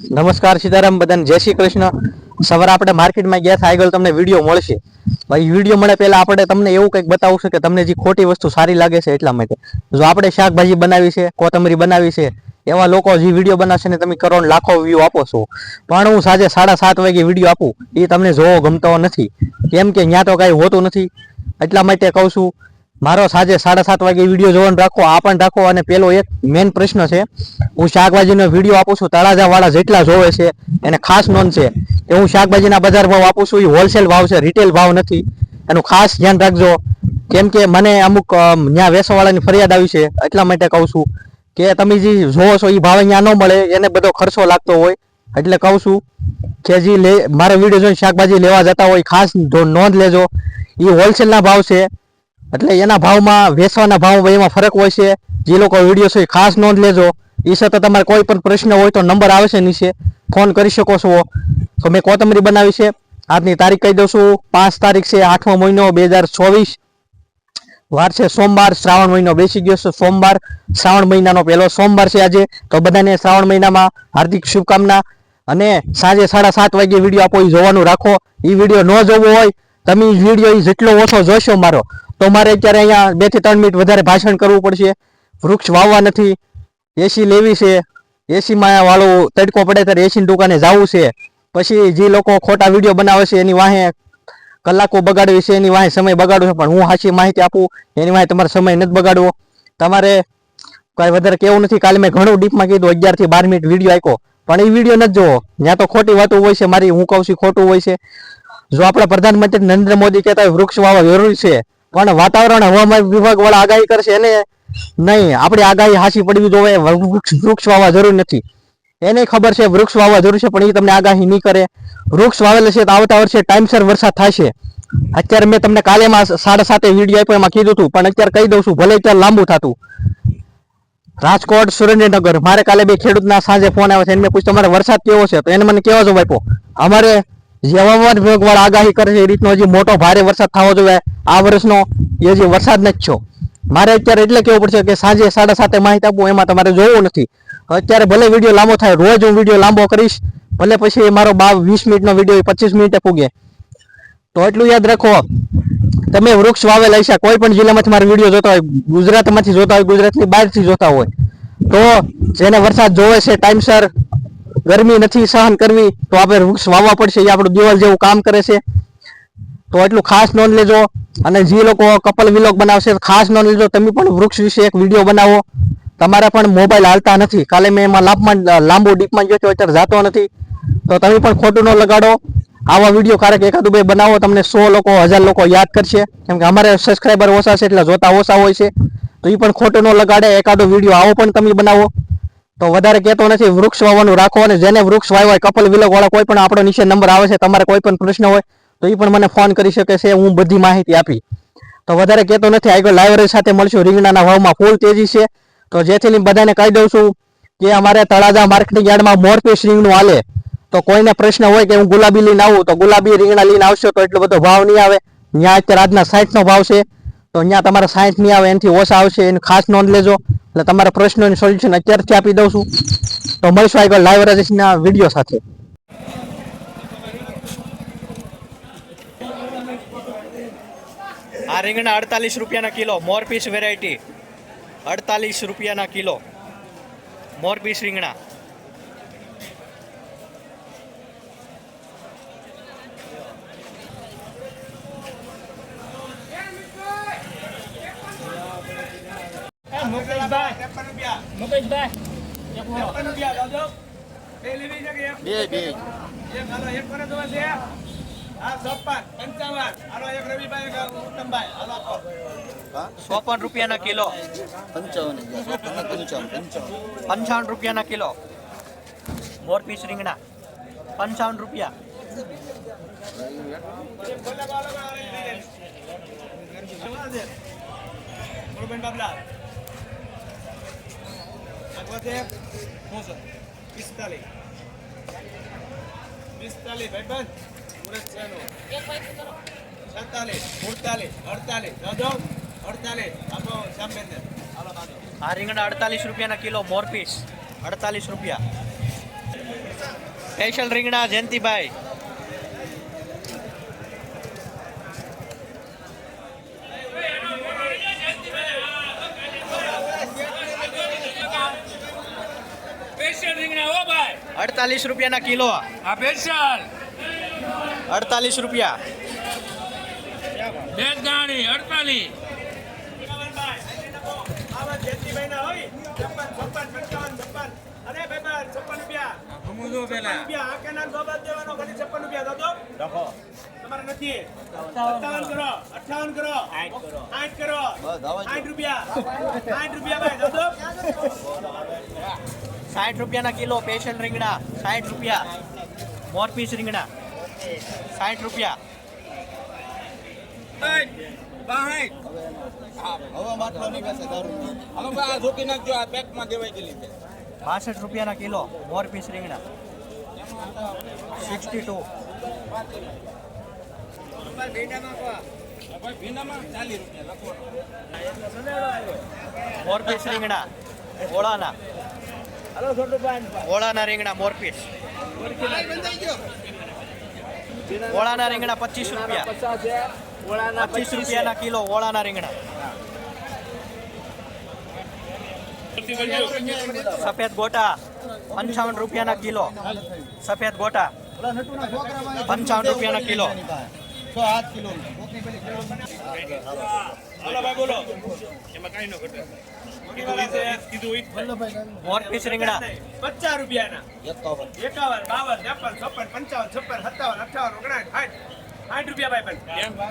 નમસ્કાર સીતારામ બધાને. જય શ્રી કૃષ્ણ. સવારે આપણે માર્કેટમાં ગયા હતા તમને વીડિયો મળશે. ભાઈ વીડિયો મળે પહેલાં આપણે તમને એવું કંઈક બતાવશું કે તમને જે ખોટી વસ્તુ સારી લાગે છે એટલા માટે. જો આપણે શાકભાજી બનાવી છે, કોથમરી બનાવી છે, એવા લોકો જે વીડિયો બનાવશે ને તમે કરોડ, લાખો વ્યૂ આપો છો. પણ હું સાંજે સાડા સાત વાગે વીડિયો આપું એ તમને જોવો ગમતો નથી. કેમ કે ત્યાં તો કાંઈ હોતું નથી. એટલા માટે કહું છું મારો સાંજે સાડા સાત વાગે વીડિયો જોવાનું રાખો, આ પણ રાખો. અને પેલો એક મેઇન પ્રશ્ન છે, હું શાકભાજીનો વીડિયો આપું છું, તળાજાવાળા જેટલા જોવે છે, એને ખાસ નોંધ છે કે હું શાકભાજીના બજાર ભાવ આપું છું, એ હોલસેલ ભાવ છે રિટેલ ભાવ નથી. એનું ખાસ ધ્યાન રાખજો. કેમ કે મને અમુક ત્યાં વેસવાળાની ફરિયાદ આવી છે, એટલા માટે કહું છું કે તમે જે જોવો છો, એ ભાવ અહીંયા ન મળે, એને બધો ખર્ચો લાગતો હોય, એટલે કહું છું કે જે લે, મારો વીડિયો જોઈને શાકભાજી લેવા જતા હોય, ખાસ નોંધ લેજો. એ હોલસેલના ભાવ છે એટલે એના ભાવમાં, વેચવાના ભાવ એમાં ફરક હોય છે. જે લોકો વીડિયો છે ખાસ નોંધ લેજો. એ સાથે તમારે કોઈ પણ પ્રશ્ન હોય તો નંબર આવે છે નીચે. ફોન કરી શકો છો. તો મેં કોથમરી બનાવી છે. આજની તારીખ કહી દઉં છું. પાંચ તારીખ છે આઠમો મહિનો બે હજાર ચોવીસ. વાર છે સોમવાર. શ્રાવણ મહિનો બેસી ગયો છે સોમવાર. શ્રાવણ મહિનાનો પહેલો સોમવાર છે આજે. તો બધાને શ્રાવણ મહિનામાં હાર્દિક શુભકામના. અને સાંજે સાડા સાત વાગે વીડિયો આપો એ જોવાનું રાખો. એ વીડિયો ન જોવો હોય, તમે વીડિયો જેટલો ઓછો જોશો મારો તો મારે અત્યારે અહીંયા બેથી ત્રણ મિનિટ વધારે ભાષણ કરવું પડશે. વૃક્ષ વાવવા નથી. એસી લેવી છે. એસીમાં વાળો તડકો પડે ત્યારે એસી દુકાને જવું છે. પછી જે લોકો ખોટા વીડિયો બનાવે છે એની વાહે કલાકો બગાડવી છે, એની વાહે સમય બગાડવો છે. પણ હું સાચી માહિતી આપું, એની વાહે તમારે સમય નથી બગાડવો. તમારે કઈ વધારે કેવું નથી. કાલે મેં ઘણું ડીપમાં કીધું, અગિયારથી બાર મિનિટ વીડિયો આપ્યો. પણ એ વીડિયો નથી જોવો. ત્યાં તો ખોટી વાતો હોય છે મારી, હું કહું છું ખોટું હોય છે. જો આપણા પ્રધાનમંત્રી નરેન્દ્ર મોદી કહેતા હોય, વૃક્ષ વાવવા જરૂરી છે. પણ વાતાવરણ હવામાન વિભાગ વાળા આગાહી કરશે એને નહીં. આપણી આગાહી હાસી પડવી જોવે વૃક્ષ વૃક્ષ વાવવા જરૂર નથી. એને ખબર છે વૃક્ષ વાવવા જરૂર છે, પણ એ તમને આગાહી નહીં કરે. વૃક્ષ વાવેલ છે તો આવતા વર્ષે ટાઈમસર વરસાદ થશે. અત્યારે મેં તમને કાલે માં સાડા સાતે વીડિયો આપ્યો, એમાં કીધું હતું પણ અત્યારે કહી દઉં છું, ભલે અત્યારે લાંબુ થતું. રાજકોટ સુરેન્દ્રનગર, મારે કાલે બે ખેડૂતના સાંજે ફોન આવ્યો છે, એને મેં પૂછ્યું, તમારે વરસાદ કેવો છે? તો એને મને કેવો જવાબ આપ્યો, અમારે જે હવામાન વિભાગ વાળા આગાહી કરે છે એ રીતનો હજી મોટો ભારે વરસાદ થવો જોઈએ. આ વર્ષનો એ હજી વરસાદ નથી છો મારે અત્યારે એટલે કેવું પડશે કે સાંજે સાડા સાતે માહિતી આપું, એમાં તમારે જોવું નથી. અત્યારે ભલે વીડિયો લાંબો થાય, રોજ હું વીડિયો લાંબો કરીશ, ભલે પછી મારો બાર વીસ મિનિટનો વીડિયો પચીસ મિનિટે પૂગે. તો એટલું યાદ રાખો, તમે વૃક્ષ વાવેલા હશે, કોઈ પણ જિલ્લામાંથી મારો વીડિયો જોતા હોય, ગુજરાતમાંથી જોતા હોય, ગુજરાતની બહારથી જોતા હોય, તો જેને વરસાદ જોવે છે, ટાઈમસર ગરમી નથી, સહન કરવી, તો આપણે વૃક્ષ વાવવા પડશે, એ આપણું દિવાલ જેવું કામ કરે છે. તો એટલું ખાસ નોંધ લેજો, અને જે લોકો કપલ વિલોગ બનાવશે, ખાસ નોંધ લેજો, તમે પણ વૃક્ષ વિશે એક વીડિયો બનાવો. તમારા પણ મોબાઈલ હાલતા નથી. કાલે મેં એમાં લાંબમાં લાંબુ ડીપમાં ગયો છો, અત્યારે જાતો નથી. તો તમે પણ ખોટું ન લગાડો. આવા વીડિયો ક્યારેક એકાદું બે બનાવો, તમને સો લોકો, હજાર લોકો યાદ કરશે. કેમ કે અમારે સબસ્ક્રાઈબર ઓછા છે, એટલે જોતા ઓછા હોય છે. તો એ પણ ખોટું ન લગાડે. એકાદો વીડિયો આવો પણ તમે બનાવો. તો વધારે કહેતો નથી, વૃક્ષ વાવવાનું રાખો અને જેને વૃક્ષ વાવ્યા હોય, કપલ વિલોગ કોઈ પણ આપણો નીચે નંબર આવે છે, તમારે કોઈ પણ પ્રશ્ન હોય, તો એ પણ મને ફોન કરી શકે છે, હું બધી માહિતી આપી. તો વધારે કહેતો નથી, આગળ લાઇબ્રેરી સાથે મળશું. રીંગણાના ભાવમાં ફૂલ તેજી છે. તો જેથી બધાને કહી દઉં છું કે અમારે તળાજા માર્કેટિંગ યાર્ડમાં મોરપીસ રીંગણું હાલે. તો કોઈને પ્રશ્ન હોય કે હું ગુલાબી લઈને આવું, તો ગુલાબી રીંગણા લઈને આવશો તો એટલો બધો ભાવ નહીં આવે. ત્યાં અત્યારે આજના સાઠનો ભાવ છે. તો ત્યાં તમારે સાઠ નહીં આવે, એનાથી ઓછા આવશે. એની ખાસ નોંધ લેજો. એટલે તમારા પ્રશ્નોની સોલ્યુશન અત્યારથી આપી દઉં છું. તો મળીશું આગળ લાઈવ રાજેશના વીડિયો સાથે. આ રીંગણા અડતાલીસ રૂપિયાના કિલો મોરપીસ વેરાયટી અડતાલીસ રૂપિયાના કિલો. મોરપીસ રીંગણા. બે બે. ચોપન રૂપિયાના કિલો. પંચાવન પંચાવન પંચાવન. પંચાવન રૂપિયાના કિલો. મોરપીસ રીંગણા. પંચાવન રૂપિયા. પિસ્તાલીસ ભાઈબંધ છતાલીસ સુડતાલીસ અડતાલીસ દાદો અડતાલીસ આપો સામે હાલો આ રીંગણા અડતાલીસ રૂપિયાના કિલો મોરપીસ. અડતાલીસ રૂપિયા. સ્પેશિયલ રીંગણા, જયંતિભાઈ સ્પેશિયલ રીંગણા હો ભાઈ અડતાલીસ રૂપિયાના કિલો. આ સ્પેશિયલ. અડતાલીસ રૂપિયા. ભેજ ગાણી અડતાલીસ. રૂપિયા. સાઠ રૂપિયાના કિલો પેશન રીંગણા, સાઠ રૂપિયા. મોરપીસ રીંગણા. સાઠ રૂપિયા. બાસઠ રૂપિયાના કિલો મોરપીસ રીંગણા. સિક્સટી ટુ મોરપીસ રીંગણા. ઓળાના. ઓળાના રીંગણા મોરપીસ ઓળાના રીંગણા પચીસ રૂપિયા. પચીસ રૂપિયાના કિલો ઓળાના રીંગણા. સફેદ ગોટા પંચાવન રૂપિયાના કિલો. સફેદ ગોટા પંચાવન રૂપિયાના કિલો. કિલો બોલો. એમાં કઈ ન ઘટે. મોરપીસ રીંગણા. પચાસ રૂપિયાના. એકાવન. બાવન ત્રેપન છપ્પન પંચાવન છપ્પન સત્તાવન અઠાવન ઓગણાઠ સાઠ. સાઠ રૂપિયા ભાઈ પણ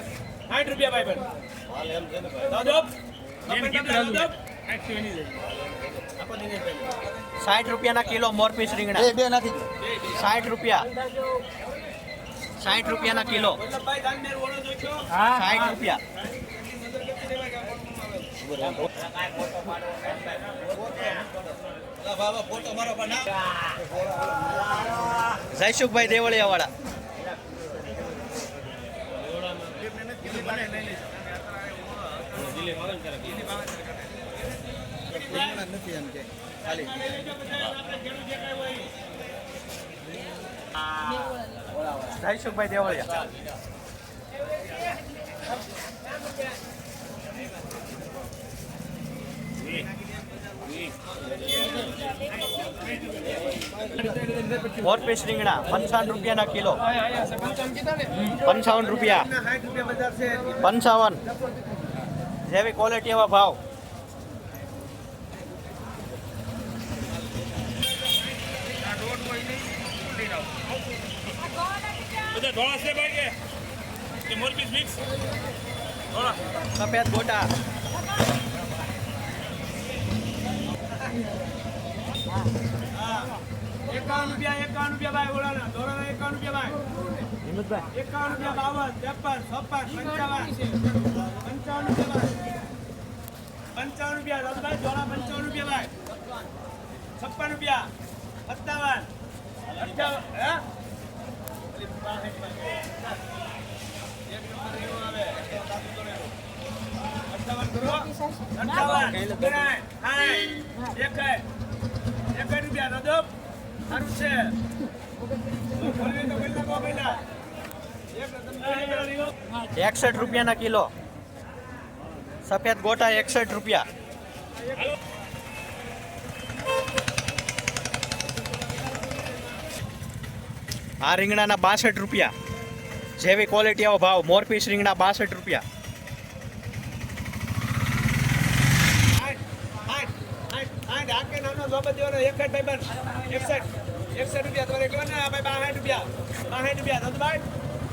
સાઠ રૂપિયા ભાઈ પણ હાલ એમ છે ને ભાઈ. દાદો. દાદો સાઠ રૂપિયાના કિલો મોરપીસ રીંગણા. બે બે નાખી સાઠ રૂપિયા. સાઠ રૂપિયાના કિલો. સાઠ રૂપિયા અલા બાબા ફોટો મારો પણ ના જયસુખભાઈ દેવળિયા વાળા નથી એમ કે ખાલી જયસુખભાઈ દેવળિયા. મોરપીસ રીંગણા પંચાવન રૂપિયાના કિલો પંચાવન રૂપિયા સાઠ રૂપિયા બજાર છે પંચાવન જેવી ક્વોલિટી એવા ભાવ બધા ધોળા છે ભાઈ કે કે મોરપીસ મિક્સ ધોળા સફેદ ગોટા એકાવન રૂપિયા એકાવન રૂપિયા ભાઈ ઓળાના ધોરણા એકાવન રૂપિયા ભાઈ. એકાવન રૂપિયા બાવન ત્રેપન છપ્પન પંચાવન. પંચાવન રૂપિયા ભાઈ. પંચાવન રૂપિયા. દાદાભાઈ ધોળા પંચાવન રૂપિયા ભાઈ. છપ્પન રૂપિયા. સત્તાવન. અઠાવન હે? અઠાવન કરો. અઠાવન એકાય રૂપિયા તમને એકસઠ રૂપિયાના કિલો. સફેદ ગોટા એકસઠ રૂપિયા. આ રીંગણાના બાસઠ રૂપિયા. જેવી ક્વોલિટી આવો ભાવ. મોરપીસ રીંગણા બાસઠ રૂપિયા. દેવાનો એક જ ભાઈ એકસઠ. એકસઠ રૂપિયા તમારે કહેવાય ને આ ભાઈ બાસઠ રૂપિયા. બાસઠ રૂપિયા. તો ભાઈ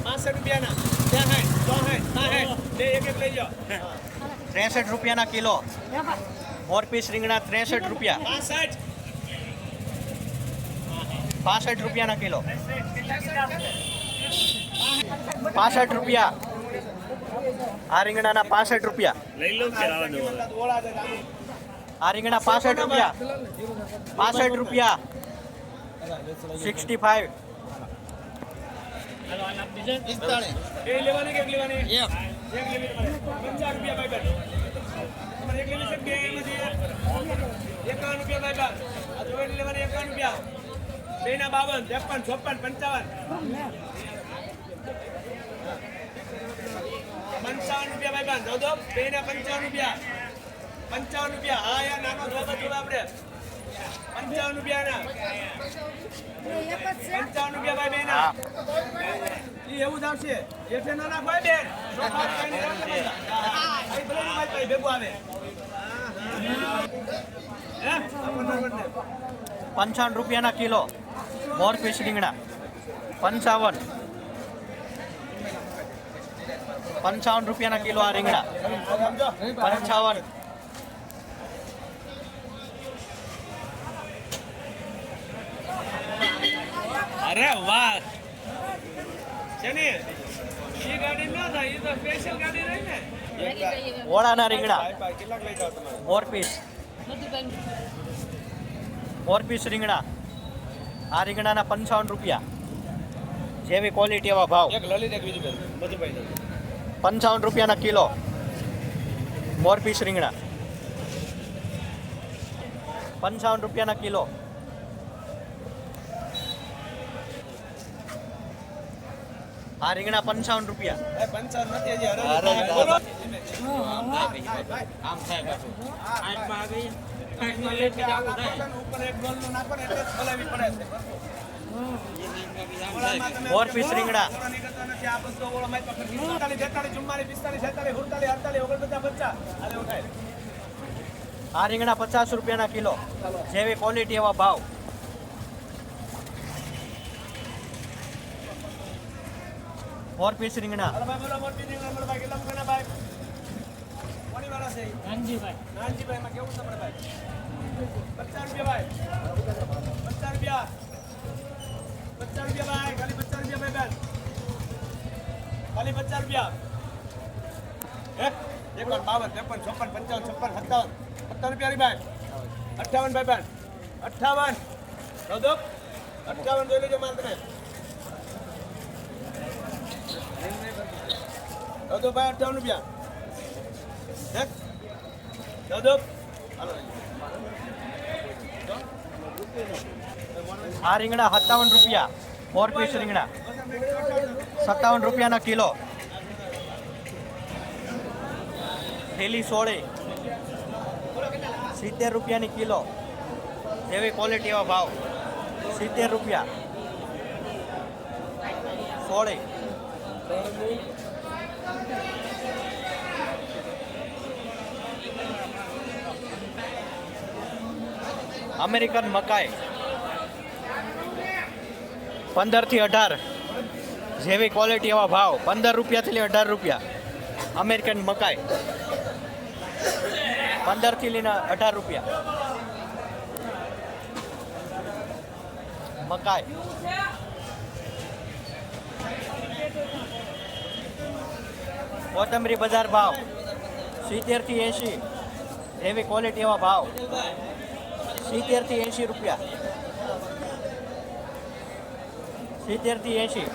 પાસઠ રૂપિયાના. ત્યાંઠ ચોસઠ સાઠ બે એક એક લઈ જાઓ. ત્રેસઠ રૂપિયાના કિલો. મોરપીસ રીંગણા ત્રેસઠ રૂપિયા. પાસઠ પાસઠ રૂપિયાના કિલો. પાસઠ રૂપિયા. આ રીંગણાના પાસઠ રૂપિયા. આ રીંગણા પાસઠ રૂપિયા. પાસઠ રૂપિયા. Sixty five. એકાવન રૂપિયા એકાવન રૂપિયા. બે ના બાવન ત્રેપન ચોપન પંચાવન. પંચાવન રૂપિયા ભાઈ બાન બે ના પંચાવન રૂપિયા. પંચાવન રૂપિયા. હા યાર નાનો જોવા જોવા આપણે પંચાવન રૂપિયા ના. પંચાવન રૂપિયા ભાઈ બેન. ના એવું જ આવશે. એટલે ના બેન. ભાઈ. ની ભાઈ ભેગું આવે. પંચાવન રૂપિયાના કિલો. મોરપીસ રીંગણા. પંચાવન. પંચાવન રૂપિયાના કિલો આ રીંગણા. પંચાવન. અરે વાહ. છે ને ગાડી ના થાય ઈ તો સ્પેશિયલ ગાડી રહી ને. ઓળાના રીંગણા. કેટલાક લઈ જાવ રીંગણા. આ રીંગણાના પંચાવન રૂપિયા. જેવી ક્વોલિટી એવા ભાવ. એક લલિત એક બીજું મધુભાઈ પંચાવન રૂપિયાના કિલો. મોરપીસ રીંગણા. પંચાવન રૂપિયાના કિલો આ રીંગણા પંચાવન રૂપિયા એ પંચાવન નથી હજી અરે, અરે અરે. બોલો ઉપર એક ડોલનું નાખો ને એટલે જ ખોલાવી પડે છે. ઓળામાં તમે મોરપીસ રીંગણા. ઓળા નીકળતા નથી. આ બધો ઓળામાં તો પછી 47, 43, 44, 45, 46, 47, 48, 49, 50. હાલે ઉઠાય. આ રીંગણા પચાસ રૂપિયાના કિલો. જેવી ક્વોલિટી એવા ભાવ. મોરપીસ રીંગણા હાલો ભાઈ, બોલો, મોરપીસ રીંગણા, બોલો ભાઈ, કેટલા રૂપિયાના ભાઈ? કોની વાળા છે ઈ? નાનજીભાઈ, એમાં કેવું છે આપણે ભાઈ? પચાસ રૂપિયા ભાઈ. પચાસ રૂપિયા. પચાસ રૂપિયા ભાઈ, ખાલી પચાસ રૂપિયા ભાઈ બેન. ખાલી પચાસ રૂપિયા. હે? એકાવન, બાવન, ત્રેપન, ચોપન, પંચાવન, છપ્પન, સત્તાવન. સત્તાવન રૂપિયા ની ભાઈ. અઠ્ઠાવન ભાઈ બેન. અઠ્ઠાવન. દો દો. અઠ્ઠાવન જોઈ લેજો માલ તમે. દો દો ભાઈ અઠ્ઠાવન રૂપિયા. હે? દો દો. આ રીંગણા સત્તાવન રૂપિયા મોરપીસ રીંગણા સત્તાવન રૂપિયાના કિલો થેલી સોળે સિત્તેર રૂપિયાની કિલો જેવી ક્વોલિટી એવા ભાવ સિત્તેર રૂપિયા સોળે અમેરિકન મકાઈ. પંદરથી અઢાર જેવી ક્વોલિટી એવા ભાવ. પંદર રૂપિયાથી લઈ અઢાર રૂપિયા. અમેરિકન મકાઈ. પંદરથી લઈને અઢાર રૂપિયા. મકાઈ. કોથમરી બજાર ભાવ સિત્તેરથી એંશી. એવી ક્વોલિટી એવા ભાવ. સિત્તેરથી એંશી રૂપિયા. સિત્તેરથી એંશી.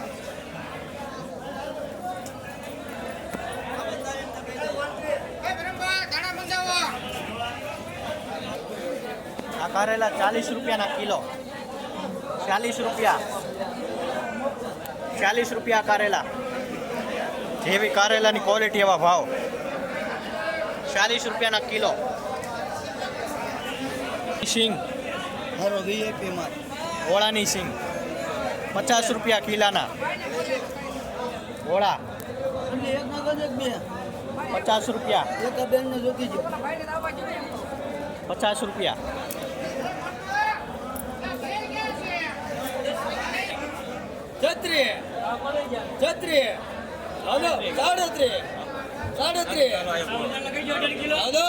આ કારેલા ચાલીસ રૂપિયાના કિલો. ચાલીસ રૂપિયા. ચાલીસ રૂપિયા કારેલા. જેવી કારેલાની ક્વોલિટી એવા ભાવ. ચાલીસ રૂપિયાના કિલો. સિંગ. ઓળાની સિંગ. પચાસ રૂપિયા કિલાના. ઓળા. એક ના એક બે પચાસ રૂપિયા. એક બેન ને જોતી જો પચાસ રૂપિયા. છત્રી. છત્રી. હાલો સાડત્રી સાડત્રી. હાલો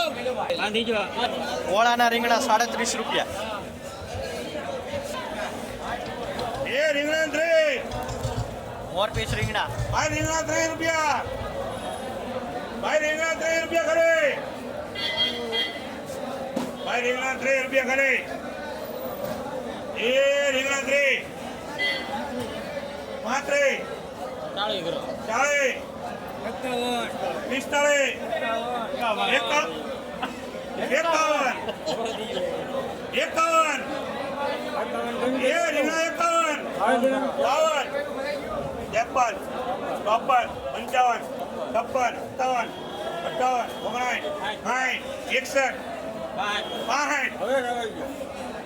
ઓળાના રીંગણા સાડત્રીસ રૂપિયા. એ રીંગણા ત્રીસ. મોરપીસ રીંગણા. ભાઈ રીંગણા ત્રીસ રૂપિયા. ભાઈ રીંગણા ત્રીસ રૂપિયા ખરે. ભાઈ રીંગણા ત્રીસ રૂપિયા ખરે. એ રીંગણા ત્રીસ. પાંત્રીસ. ચાલીસ પિસ્તાળીસ એકાવન એકાવન એકાવન એકાવન બાવન ત્રેપન ચોપન પંચાવન છપ્પન સત્તાવન અઠાવન ઓગણાઠ સાઠ એકસઠ બાસઠ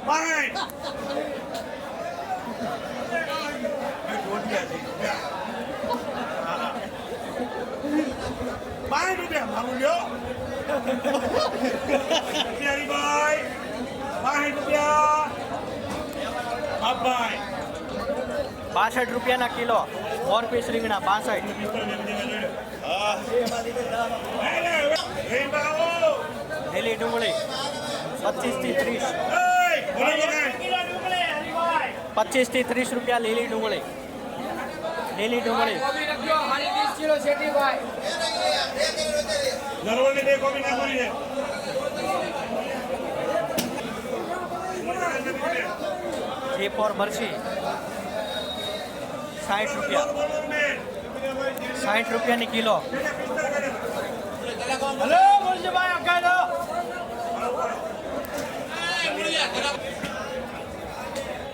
બાસઠ બાસઠ રૂપિયા મારું લ્યો. હરિભાઈ બાસઠ રૂપિયા. બાપભાઈ બાસઠ રૂપિયાના કિલો. ફોર પીસ રીંગણા બાસઠ. લીલી ડુંગળી પચીસથી ત્રીસ. પચીસથી ત્રીસ રૂપિયા લીલી ડુંગળી. લીલી ડુંગળી. નરવલની બે કોપી નાખવાની છે. જી ફોર મરસી સાઠ રૂપિયા. સાઠ રૂપિયાની કિલો. હલો મુરજીભાઈ અખાડો.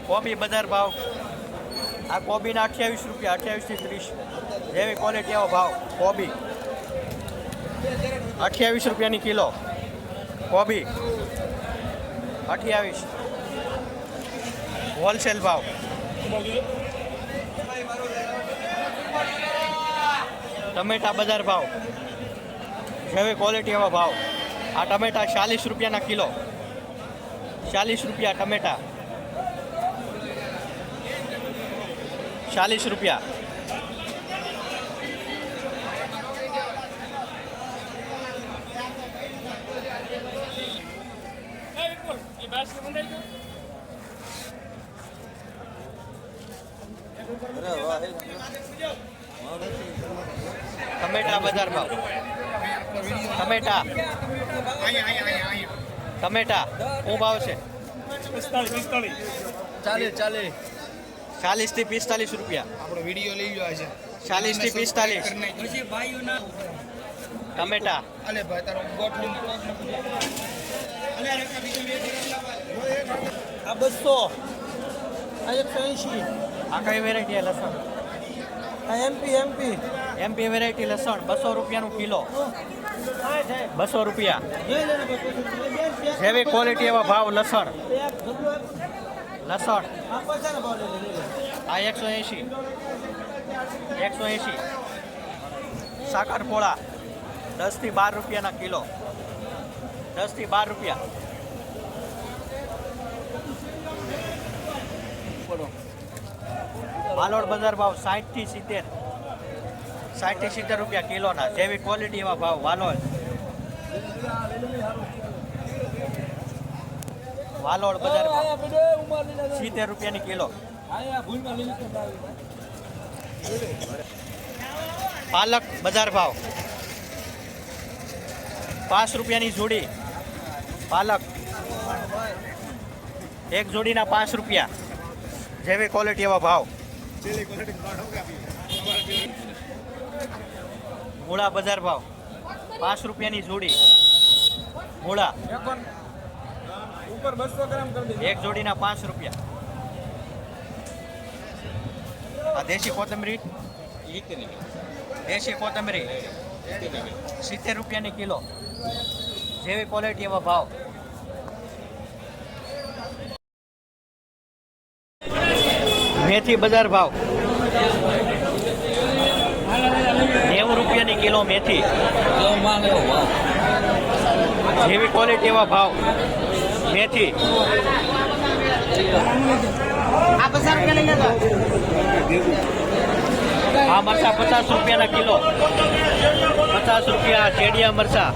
કોબી બજાર ભાવ. આ કોબીના અઠ્યાવીસ રૂપિયા અઠ્યાવીસથી ત્રીસ. જેવી ક્વોલિટી આવો ભાવ કોબી અઠ્યાવીસ રૂપિયાની કિલો. કોબી. અઠ્યાવીસ. હોલસેલ ભાવ. ટમેટા બજાર ભાવ. જેવી ક્વોલિટી એવા ભાવ. આ ટમેટા ચાલીસ રૂપિયાના કિલો. ચાલીસ રૂપિયા ટમેટા. ચાલીસ રૂપિયા. ટમેટા બજાર ભાવ ટમેટા. ટમેટા. શું ભાવ છે? ચાલે ચાલે. ચાલીસથી પિસ્તાલીસ રૂપિયા. આપણો વીડિયો લઈ ગયો છે ચાલીસથી પિસ્તાલીસ. ટમેટા. અલે ભાઈ તારો ગોઠવી આ બસો. આ એકસો એંશી. આ કઈ વેરાયટી લસણ? એમપી એમપી એમપી વેરાયટી લસણ, બસો રૂપિયાનું કિલો. બસો રૂપિયા. જેવી ક્વોલિટી એવા ભાવ લસણ. લસણ. આ એકસો એંશી. એકસો એંશી. સાકર પોળા દસ બાર રૂપિયાના કિલો. દસથી બાર રૂપિયા. માલોડ બજાર ભાવ સાઠથી સિત્તેર. સાઠથી સિત્તેર રૂપિયા કિલોના. જેવી ક્વોલિટી એવા ભાવ વાલોડ. વાલોડ બજાર ભાવ સિત્તેર રૂપિયાની કિલો. પાલક બજાર ભાવ. પાંચ રૂપિયાની જોડી. પાલક. એક જોડીના પાંચ રૂપિયા. જેવી ક્વોલિટી એવા ભાવ. મૂળા બજાર ભાવ. પાંચ રૂપિયાની જોડી. મૂળા. ઉપર બસો ગ્રામ કરી એક જોડીના પાંચ રૂપિયા. આ દેશી કોથમરી? દેશી કોથમરી. સિત્તેર રૂપિયાની કિલો. જેવી ક્વોલિટી એવા ભાવ. મેથી બજાર ભાવ. નેવું રૂપિયાની કિલો મેથી. જેવી ક્વોલિટી એવા ભાવ. મેથી. આ મરચા પચાસ રૂપિયાના કિલો. પચાસ રૂપિયા ચેડિયા મરચા.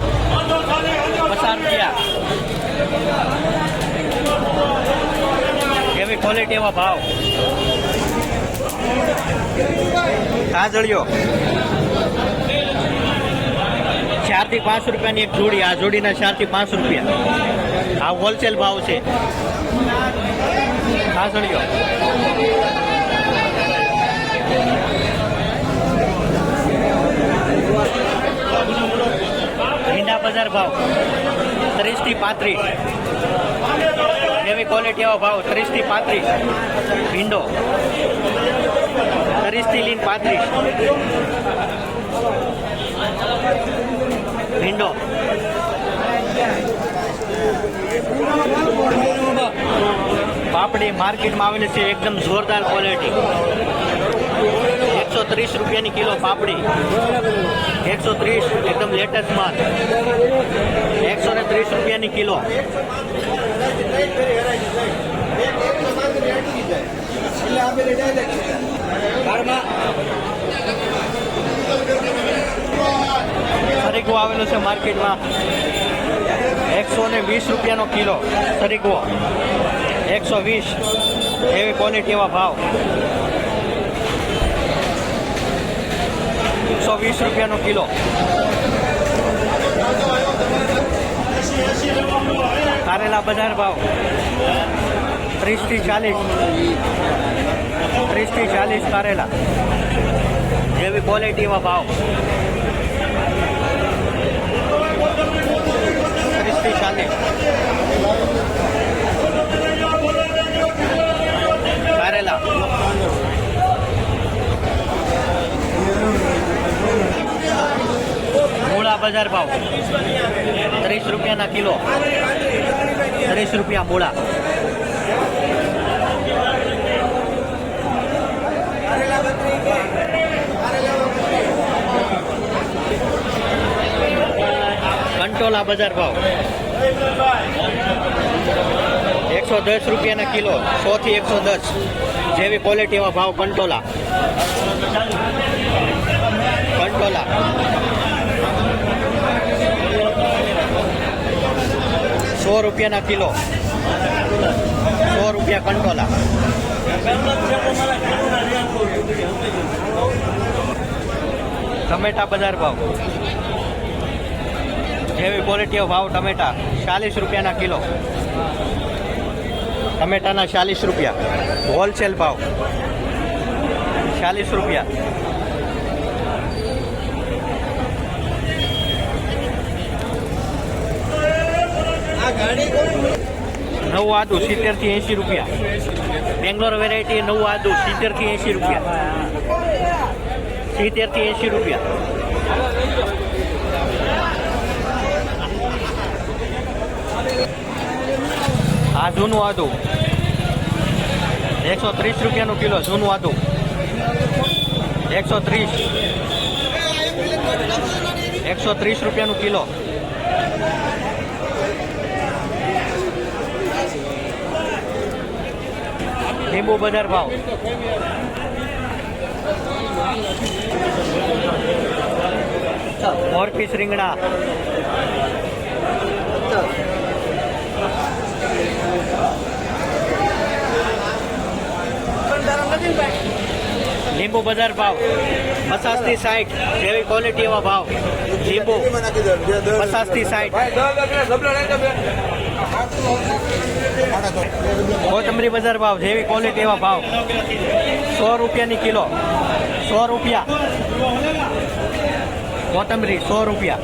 પચાસ રૂપિયા. એવી ક્વોલિટી એવા ભાવ. કાજળીઓ ચારથી પાંચ રૂપિયાની એક જોડી, આ જોડીના ચારથી પાંચ રૂપિયા. આ હોલસેલ ભાવ છે. કાજળીઓ ભીંડા બજાર ભાવ ત્રીસથી પાંત્રીસ. જેવી ક્વોલિટી એવો ભાવ ત્રીસથી પાંત્રીસ. ભીંડો ત્રીસથી લીન પાંત્રીસ ભીંડો પાપડી માર્કેટમાં આવેલી છે એકદમ જોરદાર ક્વોલિટી એકસો ત્રીસ રૂપિયાની કિલો પાપડી. એકસો ત્રીસ, એકદમ લેટેસ્ટ માલ. એકસો ને ત્રીસ રૂપિયાની કિલો. સરીગવો આવેલો છે માર્કેટમાં. એકસો ને વીસ રૂપિયાનો કિલો સરીગવો એકસો વીસ એવી ક્વોલિટીમાં ભાવ. એકસો વીસ રૂપિયાનો કિલો. કારેલા બજાર ભાવ. ત્રીસથી ચાલીસ. ત્રીસથી ચાલીસ કારેલા. જેવી ક્વોલિટીમાં ભાવ. ત્રીસથી ચાલીસ. કારેલા. મૂળા બજાર ભાવ. ત્રીસ રૂપિયાના કિલો. ત્રીસ રૂપિયા મૂળા. કંટોલા બજાર ભાવ. એકસો દસ રૂપિયાના કિલો, સો થી એકસો દસ જેવી ક્વોલિટીમાં ભાવ કંટોલા કંટોલા સો રૂપિયાના કિલો. સો રૂપિયા કંટોલા ટમેટા બજાર ભાવ. જેવી ક્વોલિટીઓ ભાવ ટમેટા, ચાલીસ રૂપિયાના કિલો. ટમેટાના ચાલીસ રૂપિયા. હોલસેલ ભાવ. ચાલીસ રૂપિયા. નવું આદુ સિત્તેરથી એંશી રૂપિયા. બેંગ્લોર વેરાયટી નવું આદુ સિત્તેરથી એંશી રૂપિયા. સિત્તેરથી એંશી રૂપિયા. આ જૂનું આદુ. એકસો ત્રીસ રૂપિયાનું કિલો જૂનું આદુ. એકસો ત્રીસ. એકસો ત્રીસ રૂપિયાનું કિલો. લીંબુ બજાર ભાવ. મોરપીસ રીંગણા. લીંબુ બજાર ભાવ. પચાસથી સાઠ જેવી ક્વોલિટી એવા ભાવ. લીંબુ. પચાસથી સાઠ કોથમરી બજાર ભાવ, જેવી ક્વોલિટી એવા ભાવ. સો રૂપિયાની કિલો. સો રૂપિયા. કોથમરી, સો રૂપિયા.